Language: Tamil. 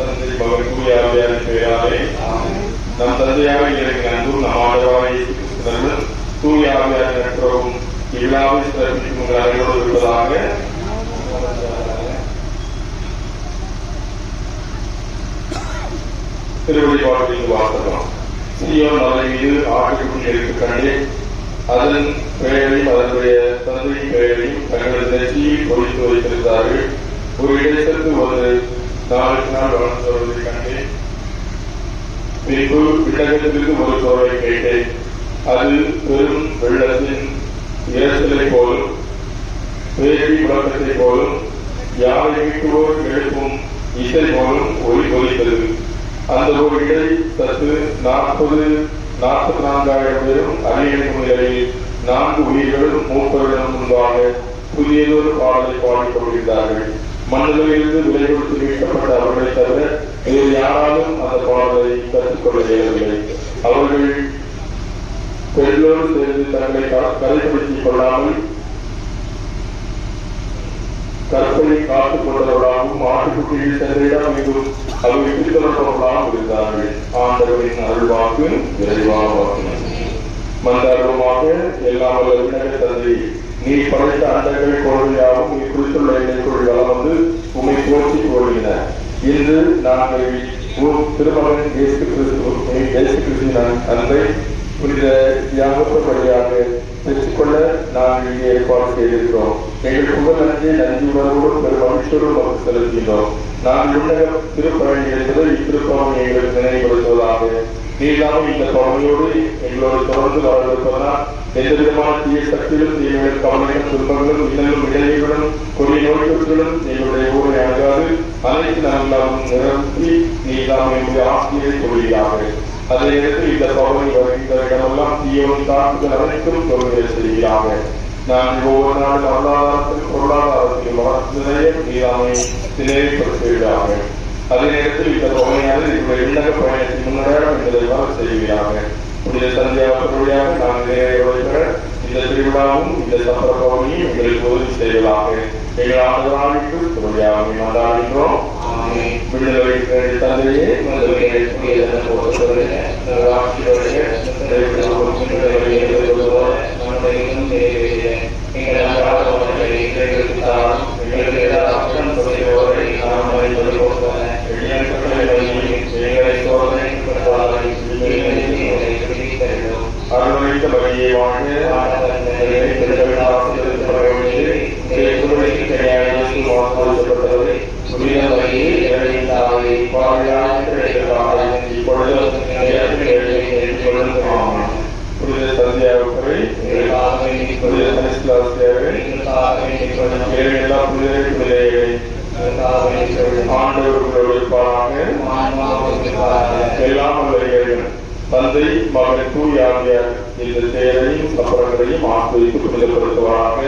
தந்தை மகன் ஆவியாரின் பெயராலே நம் தந்தையாக இருக்கிற அன்பும் நம் ஆண்டவராக இயேசு கிறிஸ்துவின் தூய ஆவியாரின் நட்புறவும் இவ்விழாவை சிறப்பிக்கும் உங்கள் அனைவரோடு இருப்பதாக திருவள்ளிப்பாட்டில் வாசகம் சியோன் மலை மீது ஆட்டுக்குள் இருக்கு கண்டே அதன் பெயரையும் அதனுடைய தந்தையின் பெயரையும் தங்களது நெற்றியில் பொழித்து வைத்திருந்தார்கள். ஒரு இடத்திற்கு ஒரு நாளுக்கு நாள் வளர்ந்து வருவதை கண்டேன் பின்பு விண்ணகத்திற்கு ஒரு சோழை கேட்டேன் அது பெரும் வெள்ளத்தின் இரைச்சலை போலும் பேரி முழக்கத்தை போலும் யாரை வீட்டுவோர் எழுப்பும் இசை போலும் ஒளி ஒலித்தது அந்த ஒரு இடை சற்று நாற்பது நாற்பத்தி நான்காயிரம் பேரும் அறிவிக்கும் நிலையில் நான்கு உயிர்களும் மூப்பரிடம் முன்பாக புதியதொரு பாடலை பாடிக் கொண்டிருந்தார்கள் மண்ணிலிருந்து விலை கொடுத்து மீட்கப்பட்ட அவர்களை தவிர வேறு யாராலும் அந்த பாடலை கற்றுக்கொள்ள இயலவில்லை. அவர்கள் பெரியோடு சேர்ந்து தங்களை கரைப்படுத்திக் கொள்ளாமல் கற்பனை காத்துக் கொண்டவர்களாகவும் ஆட்டுக்குட்டியில் சென்றிடம் மீண்டும் அவர்கள் பின்தொடர்பவர்களாகவும் இருந்தார்கள். ஆண்டவரின் அருள்வாக்கு விரைவாக வாக்கு மந்தாரமாக எல்லாம் வல்ல விண்ணக தந்தை நீ படைத்த அண்டங்கள் கோழியாகவும் நீ குறித்துள்ள எண்ணெய்க்குள் வளம் இன்று நாங்கள் உம் திருமகன் இயேசு கிறிஸ்து இயேசு கிறிஸ்துவின் அன்பை புனித தியாகப்படியாக பெற்றுக்கொள்ள நாங்கள் இங்கே ஏற்பாடு செய்திருக்கிறோம். எங்கள் புகழ் நன்றி நன்றி உணர்வோடு பெரும் மகிழ்ச்சியோடும் நமக்கு செலுத்துகின்றோம் நான் உலக திருப்பழனி என்பதை இத்திருப்பவன் எங்களுக்கு நினைவுபடுத்துவதாக நீளாமல் இந்த பவனியோடு எங்களோடு தொடர்ந்து வரவிருப்பதால் எந்த விதமான தீய சக்திகளும் தீமைகள் கவலைகளும் துன்பங்களும் இன்னலும் இடையங்களும் கொடிய நோய் தொற்றுகளும் எங்களுடைய ஊரை அணுகாது. அனைத்து நலன்களும் நிரப்பி நீளாமல் எங்களுடைய ஆசிரியரை கொள்கிறாக அதே நேரத்தில் இந்த பவனி வருகின்ற இடமெல்லாம் தீயோன் தாக்குதல் அனைத்தும் தொழுகை செய்கிறார்கள் நான் ஒவ்வொரு நாள் பொருளாதாரத்தில் பொருளாதாரத்தில் வளர்ந்ததையே நீராமை நிலைப்படுத்துகிறாங்க அதே நேரத்தில் இந்த பவனியானது இவருடைய விண்ணக பயணத்தின் முன்னேறம் என்பதை வர செய்கிறாங்க புனித சந்தியாவுடைய நான் நிறைவேற இந்த திருவிழாவும் இந்த சப்பர பவனியும் எங்களுக்கு உதவி செய்வதாக எங்கள் ஆண்டுகளாக திருவிழாவை கொண்டாடுகிறோம் விடுதலை தந்தையே அருள்வைத்த புனித பிள்ளைகளை ஆண்டவர்களோடு இருப்பாராக எல்லாம் வல்ல தந்தை மகன் தூய் ஆகிய இந்த செயலையும் சப்பரங்களையும் ஆசிரியத்து புனிதப்படுத்துவாராக